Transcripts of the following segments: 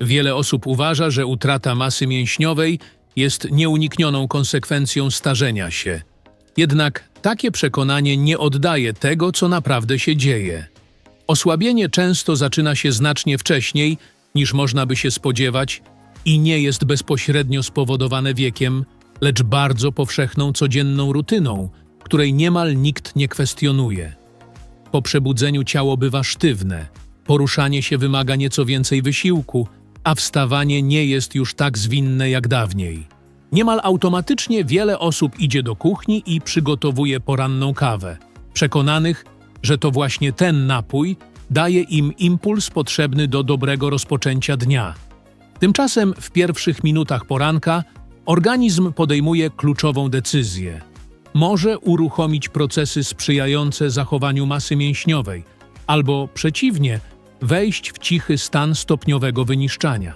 Wiele osób uważa, że utrata masy mięśniowej jest nieuniknioną konsekwencją starzenia się. Jednak takie przekonanie nie oddaje tego, co naprawdę się dzieje. Osłabienie często zaczyna się znacznie wcześniej, niż można by się spodziewać i nie jest bezpośrednio spowodowane wiekiem, lecz bardzo powszechną codzienną rutyną, której niemal nikt nie kwestionuje. Po przebudzeniu ciało bywa sztywne, poruszanie się wymaga nieco więcej wysiłku, a wstawanie nie jest już tak zwinne jak dawniej. Niemal automatycznie wiele osób idzie do kuchni i przygotowuje poranną kawę, przekonanych, że to właśnie ten napój daje im impuls potrzebny do dobrego rozpoczęcia dnia. Tymczasem w pierwszych minutach poranka organizm podejmuje kluczową decyzję. Może uruchomić procesy sprzyjające zachowaniu masy mięśniowej, albo przeciwnie, wejść w cichy stan stopniowego wyniszczania.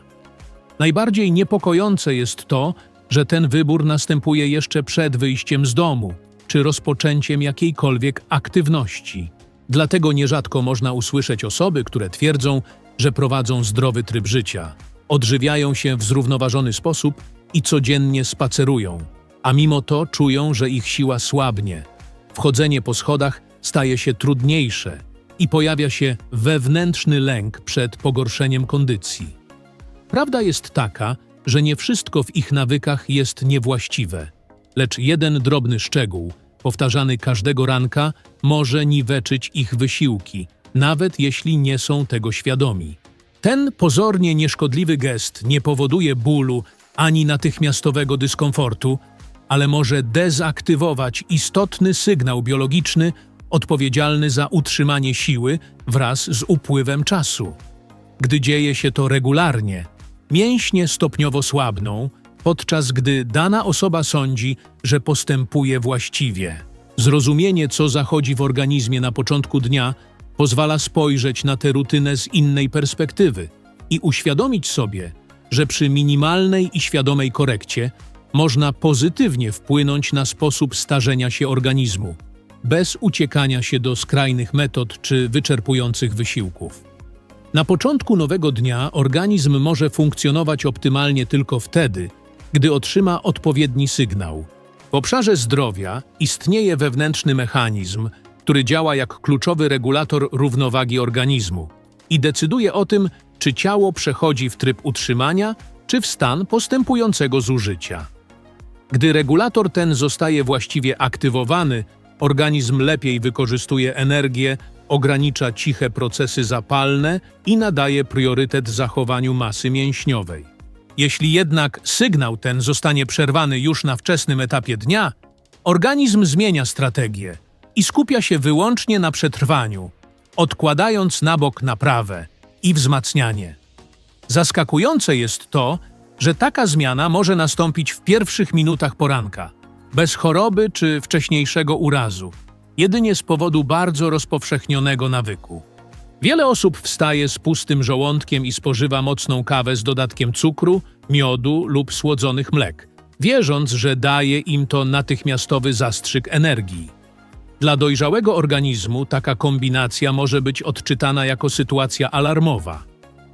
Najbardziej niepokojące jest to, że ten wybór następuje jeszcze przed wyjściem z domu czy rozpoczęciem jakiejkolwiek aktywności. Dlatego nierzadko można usłyszeć osoby, które twierdzą, że prowadzą zdrowy tryb życia, odżywiają się w zrównoważony sposób i codziennie spacerują, a mimo to czują, że ich siła słabnie. Wchodzenie po schodach staje się trudniejsze i pojawia się wewnętrzny lęk przed pogorszeniem kondycji. Prawda jest taka, że nie wszystko w ich nawykach jest niewłaściwe, lecz jeden drobny szczegół, powtarzany każdego ranka, może niweczyć ich wysiłki, nawet jeśli nie są tego świadomi. Ten pozornie nieszkodliwy gest nie powoduje bólu ani natychmiastowego dyskomfortu, ale może dezaktywować istotny sygnał biologiczny odpowiedzialny za utrzymanie siły wraz z upływem czasu. Gdy dzieje się to regularnie, mięśnie stopniowo słabną, podczas gdy dana osoba sądzi, że postępuje właściwie. Zrozumienie, co zachodzi w organizmie na początku dnia, pozwala spojrzeć na tę rutynę z innej perspektywy i uświadomić sobie, że przy minimalnej i świadomej korekcie można pozytywnie wpłynąć na sposób starzenia się organizmu, bez uciekania się do skrajnych metod czy wyczerpujących wysiłków. Na początku nowego dnia organizm może funkcjonować optymalnie tylko wtedy, gdy otrzyma odpowiedni sygnał. W obszarze zdrowia istnieje wewnętrzny mechanizm, który działa jak kluczowy regulator równowagi organizmu i decyduje o tym, czy ciało przechodzi w tryb utrzymania, czy w stan postępującego zużycia. Gdy regulator ten zostaje właściwie aktywowany, organizm lepiej wykorzystuje energię, ogranicza ciche procesy zapalne i nadaje priorytet zachowaniu masy mięśniowej. Jeśli jednak sygnał ten zostanie przerwany już na wczesnym etapie dnia, organizm zmienia strategię i skupia się wyłącznie na przetrwaniu, odkładając na bok naprawę i wzmacnianie. Zaskakujące jest to, że taka zmiana może nastąpić w pierwszych minutach poranka, bez choroby czy wcześniejszego urazu, jedynie z powodu bardzo rozpowszechnionego nawyku. Wiele osób wstaje z pustym żołądkiem i spożywa mocną kawę z dodatkiem cukru, miodu lub słodzonych mlek, wierząc, że daje im to natychmiastowy zastrzyk energii. Dla dojrzałego organizmu taka kombinacja może być odczytana jako sytuacja alarmowa.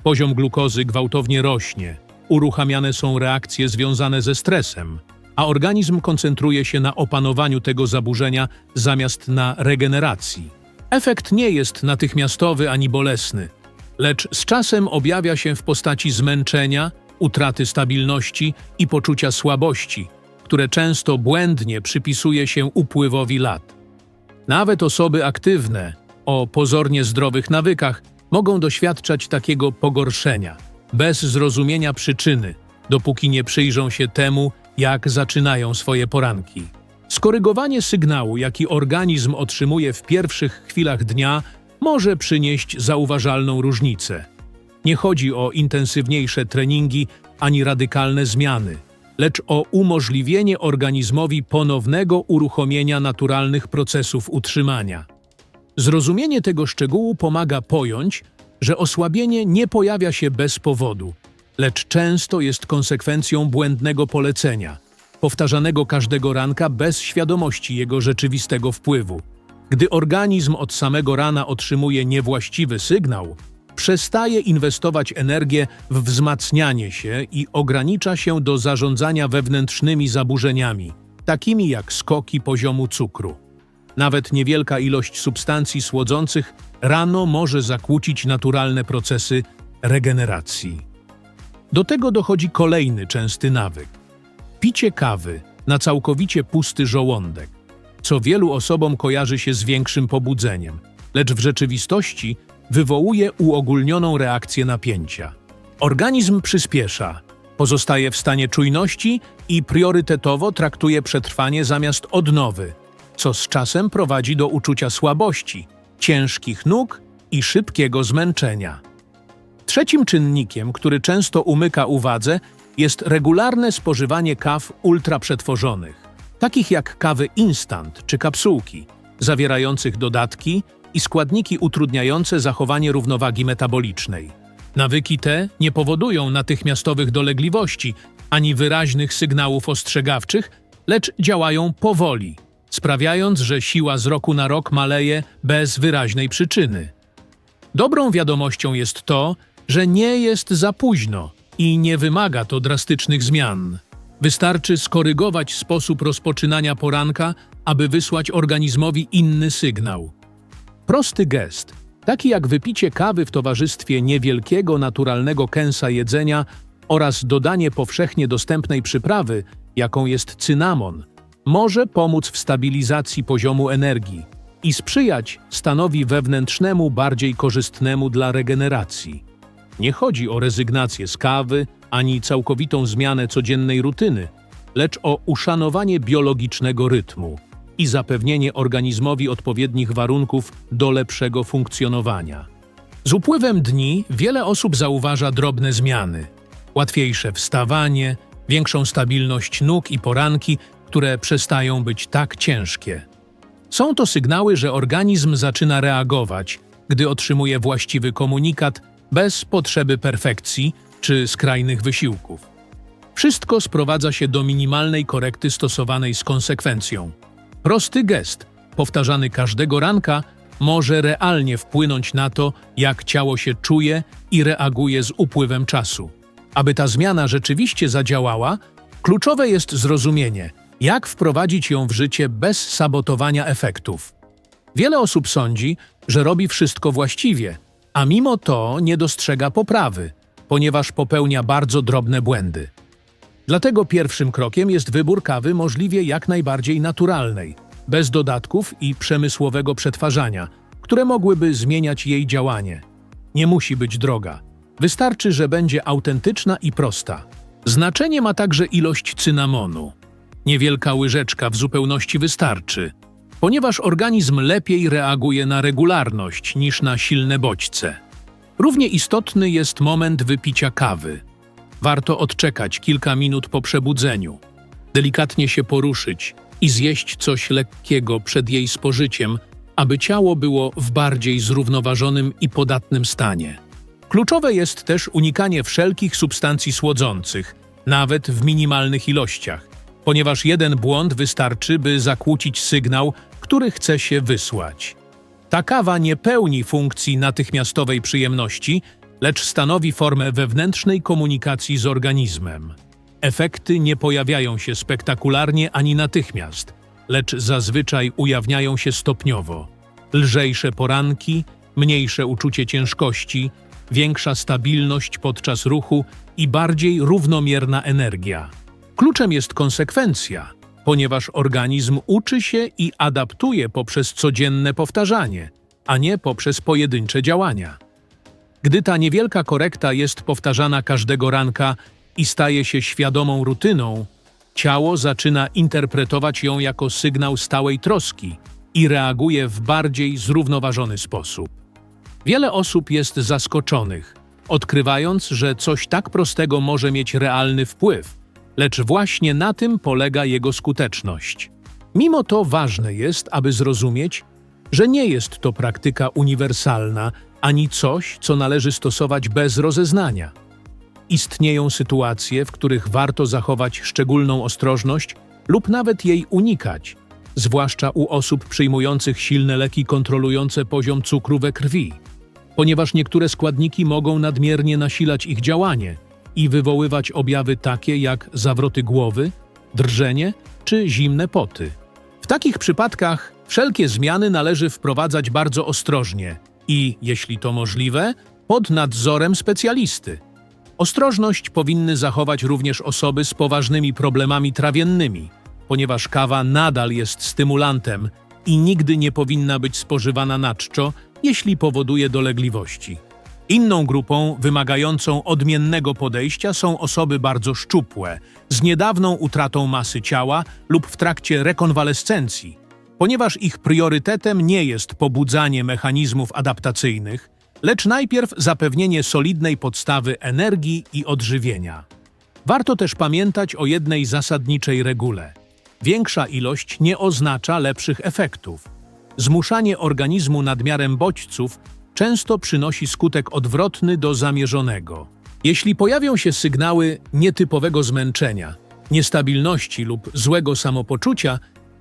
Poziom glukozy gwałtownie rośnie, uruchamiane są reakcje związane ze stresem, a organizm koncentruje się na opanowaniu tego zaburzenia zamiast na regeneracji. Efekt nie jest natychmiastowy ani bolesny, lecz z czasem objawia się w postaci zmęczenia, utraty stabilności i poczucia słabości, które często błędnie przypisuje się upływowi lat. Nawet osoby aktywne, o pozornie zdrowych nawykach, mogą doświadczać takiego pogorszenia, bez zrozumienia przyczyny, dopóki nie przyjrzą się temu, jak zaczynają swoje poranki. Skorygowanie sygnału, jaki organizm otrzymuje w pierwszych chwilach dnia, może przynieść zauważalną różnicę. Nie chodzi o intensywniejsze treningi ani radykalne zmiany, lecz o umożliwienie organizmowi ponownego uruchomienia naturalnych procesów utrzymania. Zrozumienie tego szczegółu pomaga pojąć, że osłabienie nie pojawia się bez powodu, lecz często jest konsekwencją błędnego polecenia, powtarzanego każdego ranka bez świadomości jego rzeczywistego wpływu. Gdy organizm od samego rana otrzymuje niewłaściwy sygnał, przestaje inwestować energię w wzmacnianie się i ogranicza się do zarządzania wewnętrznymi zaburzeniami, takimi jak skoki poziomu cukru. Nawet niewielka ilość substancji słodzących rano może zakłócić naturalne procesy regeneracji. Do tego dochodzi kolejny częsty nawyk picie kawy na całkowicie pusty żołądek, co wielu osobom kojarzy się z większym pobudzeniem, lecz w rzeczywistości wywołuje uogólnioną reakcję napięcia. Organizm przyspiesza, pozostaje w stanie czujności i priorytetowo traktuje przetrwanie zamiast odnowy, co z czasem prowadzi do uczucia słabości, ciężkich nóg i szybkiego zmęczenia. Trzecim czynnikiem, który często umyka uwadze, jest regularne spożywanie kaw ultraprzetworzonych, takich jak kawy instant czy kapsułki, zawierających dodatki i składniki utrudniające zachowanie równowagi metabolicznej. Nawyki te nie powodują natychmiastowych dolegliwości ani wyraźnych sygnałów ostrzegawczych, lecz działają powoli, sprawiając, że siła z roku na rok maleje bez wyraźnej przyczyny. Dobrą wiadomością jest to, że nie jest za późno i nie wymaga to drastycznych zmian. Wystarczy skorygować sposób rozpoczynania poranka, aby wysłać organizmowi inny sygnał. Prosty gest, taki jak wypicie kawy w towarzystwie niewielkiego naturalnego kęsa jedzenia oraz dodanie powszechnie dostępnej przyprawy, jaką jest cynamon, może pomóc w stabilizacji poziomu energii i sprzyjać stanowi wewnętrznemu bardziej korzystnemu dla regeneracji. Nie chodzi o rezygnację z kawy ani całkowitą zmianę codziennej rutyny, lecz o uszanowanie biologicznego rytmu i zapewnienie organizmowi odpowiednich warunków do lepszego funkcjonowania. Z upływem dni wiele osób zauważa drobne zmiany. Łatwiejsze wstawanie, większą stabilność nóg i poranki, które przestają być tak ciężkie. Są to sygnały, że organizm zaczyna reagować, gdy otrzymuje właściwy komunikat bez potrzeby perfekcji czy skrajnych wysiłków. Wszystko sprowadza się do minimalnej korekty stosowanej z konsekwencją. Prosty gest, powtarzany każdego ranka, może realnie wpłynąć na to, jak ciało się czuje i reaguje z upływem czasu. Aby ta zmiana rzeczywiście zadziałała, kluczowe jest zrozumienie, jak wprowadzić ją w życie bez sabotowania efektów. Wiele osób sądzi, że robi wszystko właściwie, a mimo to nie dostrzega poprawy, ponieważ popełnia bardzo drobne błędy. Dlatego pierwszym krokiem jest wybór kawy możliwie jak najbardziej naturalnej, bez dodatków i przemysłowego przetwarzania, które mogłyby zmieniać jej działanie. Nie musi być droga. Wystarczy, że będzie autentyczna i prosta. Znaczenie ma także ilość cynamonu. Niewielka łyżeczka w zupełności wystarczy, ponieważ organizm lepiej reaguje na regularność niż na silne bodźce. Równie istotny jest moment wypicia kawy. Warto odczekać kilka minut po przebudzeniu, delikatnie się poruszyć i zjeść coś lekkiego przed jej spożyciem, aby ciało było w bardziej zrównoważonym i podatnym stanie. Kluczowe jest też unikanie wszelkich substancji słodzących, nawet w minimalnych ilościach, ponieważ jeden błąd wystarczy, by zakłócić sygnał, który chce się wysłać. Ta kawa nie pełni funkcji natychmiastowej przyjemności, lecz stanowi formę wewnętrznej komunikacji z organizmem. Efekty nie pojawiają się spektakularnie ani natychmiast, lecz zazwyczaj ujawniają się stopniowo. Lżejsze poranki, mniejsze uczucie ciężkości, większa stabilność podczas ruchu i bardziej równomierna energia. Kluczem jest konsekwencja, ponieważ organizm uczy się i adaptuje poprzez codzienne powtarzanie, a nie poprzez pojedyncze działania. Gdy ta niewielka korekta jest powtarzana każdego ranka i staje się świadomą rutyną, ciało zaczyna interpretować ją jako sygnał stałej troski i reaguje w bardziej zrównoważony sposób. Wiele osób jest zaskoczonych, odkrywając, że coś tak prostego może mieć realny wpływ, lecz właśnie na tym polega jego skuteczność. Mimo to ważne jest, aby zrozumieć, że nie jest to praktyka uniwersalna ani coś, co należy stosować bez rozeznania. Istnieją sytuacje, w których warto zachować szczególną ostrożność lub nawet jej unikać, zwłaszcza u osób przyjmujących silne leki kontrolujące poziom cukru we krwi. ponieważ niektóre składniki mogą nadmiernie nasilać ich działanie i wywoływać objawy takie jak zawroty głowy, drżenie czy zimne poty. W takich przypadkach wszelkie zmiany należy wprowadzać bardzo ostrożnie i, jeśli to możliwe, pod nadzorem specjalisty. Ostrożność powinny zachować również osoby z poważnymi problemami trawiennymi, ponieważ kawa nadal jest stymulantem i nigdy nie powinna być spożywana na czczo, jeśli powoduje dolegliwości. Inną grupą wymagającą odmiennego podejścia są osoby bardzo szczupłe, z niedawną utratą masy ciała lub w trakcie rekonwalescencji, ponieważ ich priorytetem nie jest pobudzanie mechanizmów adaptacyjnych, lecz najpierw zapewnienie solidnej podstawy energii i odżywienia. Warto też pamiętać o jednej zasadniczej regule. Większa ilość nie oznacza lepszych efektów. Zmuszanie organizmu nadmiarem bodźców często przynosi skutek odwrotny do zamierzonego. Jeśli pojawią się sygnały nietypowego zmęczenia, niestabilności lub złego samopoczucia,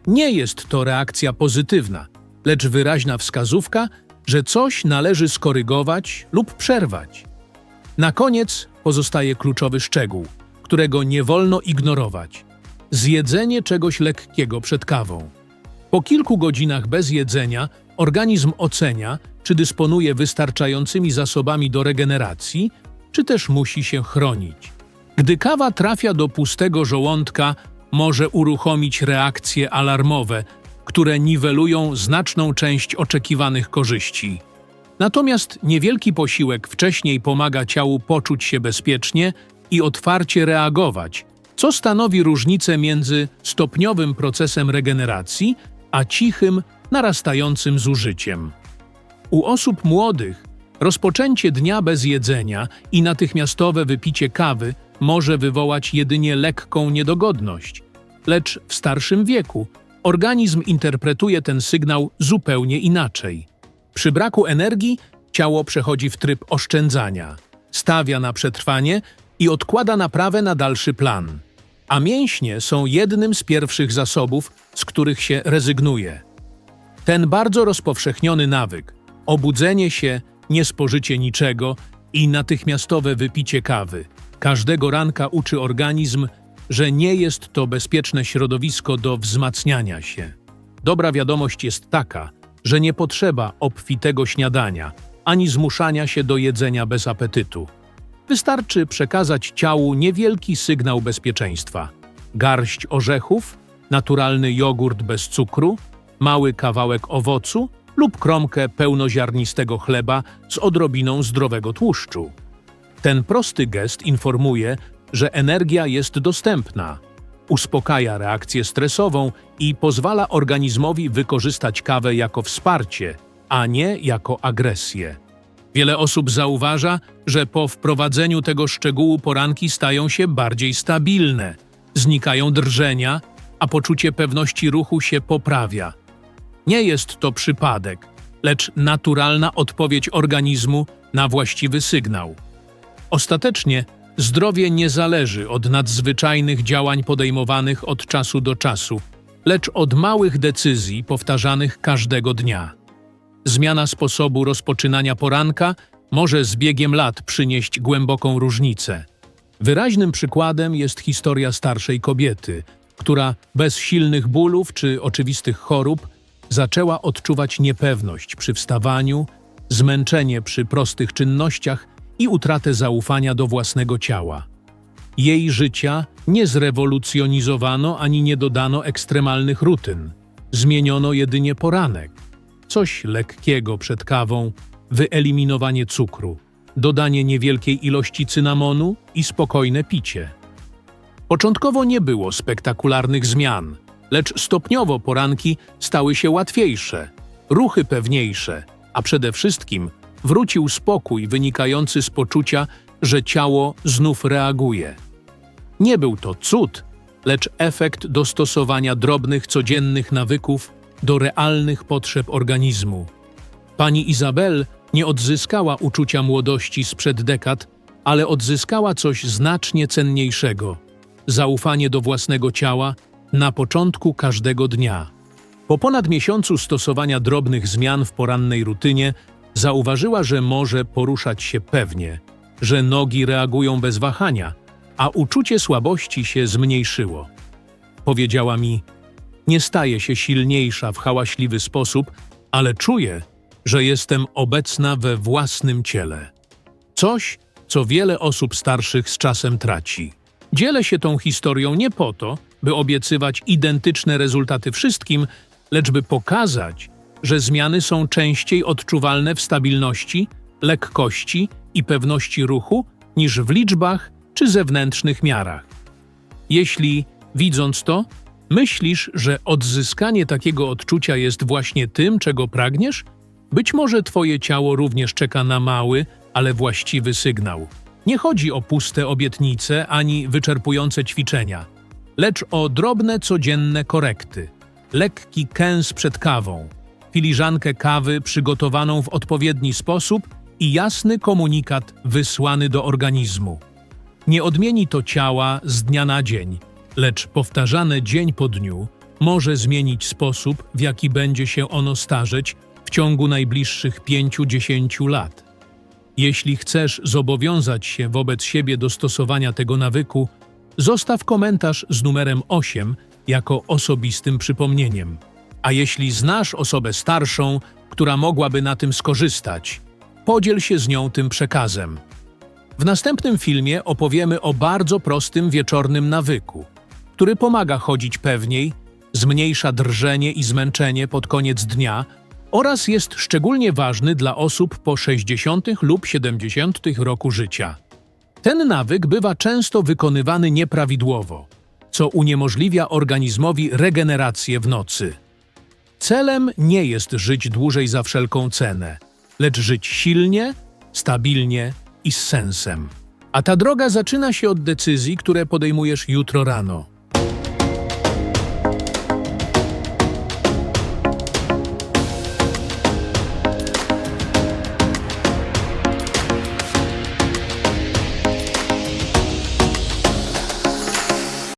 nie jest to reakcja pozytywna, lecz wyraźna wskazówka, że coś należy skorygować lub przerwać. Na koniec pozostaje kluczowy szczegół, którego nie wolno ignorować: zjedzenie czegoś lekkiego przed kawą. Po kilku godzinach bez jedzenia organizm ocenia, czy dysponuje wystarczającymi zasobami do regeneracji, czy też musi się chronić. Gdy kawa trafia do pustego żołądka, może uruchomić reakcje alarmowe, które niwelują znaczną część oczekiwanych korzyści. Natomiast niewielki posiłek wcześniej pomaga ciału poczuć się bezpiecznie i otwarcie reagować, co stanowi różnicę między stopniowym procesem regeneracji a cichym, narastającym zużyciem. U osób młodych rozpoczęcie dnia bez jedzenia i natychmiastowe wypicie kawy może wywołać jedynie lekką niedogodność, lecz w starszym wieku organizm interpretuje ten sygnał zupełnie inaczej. Przy braku energii ciało przechodzi w tryb oszczędzania, stawia na przetrwanie i odkłada naprawę na dalszy plan. A mięśnie są jednym z pierwszych zasobów, z których się rezygnuje. Ten bardzo rozpowszechniony nawyk, obudzenie się, niespożycie niczego i natychmiastowe wypicie kawy, każdego ranka uczy organizm, że nie jest to bezpieczne środowisko do wzmacniania się. Dobra wiadomość jest taka, że nie potrzeba obfitego śniadania, ani zmuszania się do jedzenia bez apetytu. Wystarczy przekazać ciału niewielki sygnał bezpieczeństwa. Garść orzechów, naturalny jogurt bez cukru, mały kawałek owocu lub kromkę pełnoziarnistego chleba z odrobiną zdrowego tłuszczu. Ten prosty gest informuje, że energia jest dostępna, uspokaja reakcję stresową i pozwala organizmowi wykorzystać kawę jako wsparcie, a nie jako agresję. Wiele osób zauważa, że po wprowadzeniu tego szczegółu poranki stają się bardziej stabilne, znikają drżenia, a poczucie pewności ruchu się poprawia. Nie jest to przypadek, lecz naturalna odpowiedź organizmu na właściwy sygnał. Ostatecznie zdrowie nie zależy od nadzwyczajnych działań podejmowanych od czasu do czasu, lecz od małych decyzji powtarzanych każdego dnia. Zmiana sposobu rozpoczynania poranka może z biegiem lat przynieść głęboką różnicę. Wyraźnym przykładem jest historia starszej kobiety, która bez silnych bólów czy oczywistych chorób zaczęła odczuwać niepewność przy wstawaniu, zmęczenie przy prostych czynnościach i utratę zaufania do własnego ciała. Jej życia nie zrewolucjonizowano ani nie dodano ekstremalnych rutyn. Zmieniono jedynie poranek. Coś lekkiego przed kawą, wyeliminowanie cukru, dodanie niewielkiej ilości cynamonu i spokojne picie. Początkowo nie było spektakularnych zmian, lecz stopniowo poranki stały się łatwiejsze, ruchy pewniejsze, a przede wszystkim wrócił spokój wynikający z poczucia, że ciało znów reaguje. Nie był to cud, lecz efekt dostosowania drobnych, codziennych nawyków do realnych potrzeb organizmu. Pani Izabel nie odzyskała uczucia młodości sprzed dekad, ale odzyskała coś znacznie cenniejszego zaufanie do własnego ciała na początku każdego dnia. Po ponad miesiącu stosowania drobnych zmian w porannej rutynie, Zauważyła, że może poruszać się pewnie, że nogi reagują bez wahania, a uczucie słabości się zmniejszyło. Powiedziała mi: Nie staję się silniejsza w hałaśliwy sposób, ale czuję, że jestem obecna we własnym ciele. Coś, co wiele osób starszych z czasem traci. Dzielę się tą historią nie po to, by obiecywać identyczne rezultaty wszystkim, lecz by pokazać, że zmiany są częściej odczuwalne w stabilności, lekkości i pewności ruchu niż w liczbach czy zewnętrznych miarach. Jeśli, widząc to, myślisz, że odzyskanie takiego odczucia jest właśnie tym, czego pragniesz, być może Twoje ciało również czeka na mały, ale właściwy sygnał. Nie chodzi o puste obietnice ani wyczerpujące ćwiczenia, lecz o drobne codzienne korekty. Lekki kęs przed kawą, filiżankę kawy przygotowaną w odpowiedni sposób i jasny komunikat wysłany do organizmu. Nie odmieni to ciała z dnia na dzień, lecz powtarzane dzień po dniu może zmienić sposób, w jaki będzie się ono starzeć w ciągu najbliższych 5-10 lat. Jeśli chcesz zobowiązać się wobec siebie do stosowania tego nawyku, zostaw komentarz z numerem 8 jako osobistym przypomnieniem. A jeśli znasz osobę starszą, która mogłaby na tym skorzystać, podziel się z nią tym przekazem. W następnym filmie opowiemy o bardzo prostym wieczornym nawyku, który pomaga chodzić pewniej, zmniejsza drżenie i zmęczenie pod koniec dnia oraz jest szczególnie ważny dla osób po 60 lub 70 roku życia. Ten nawyk bywa często wykonywany nieprawidłowo, co uniemożliwia organizmowi regenerację w nocy. Celem nie jest żyć dłużej za wszelką cenę, lecz żyć silnie, stabilnie i z sensem. A ta droga zaczyna się od decyzji, które podejmujesz jutro rano.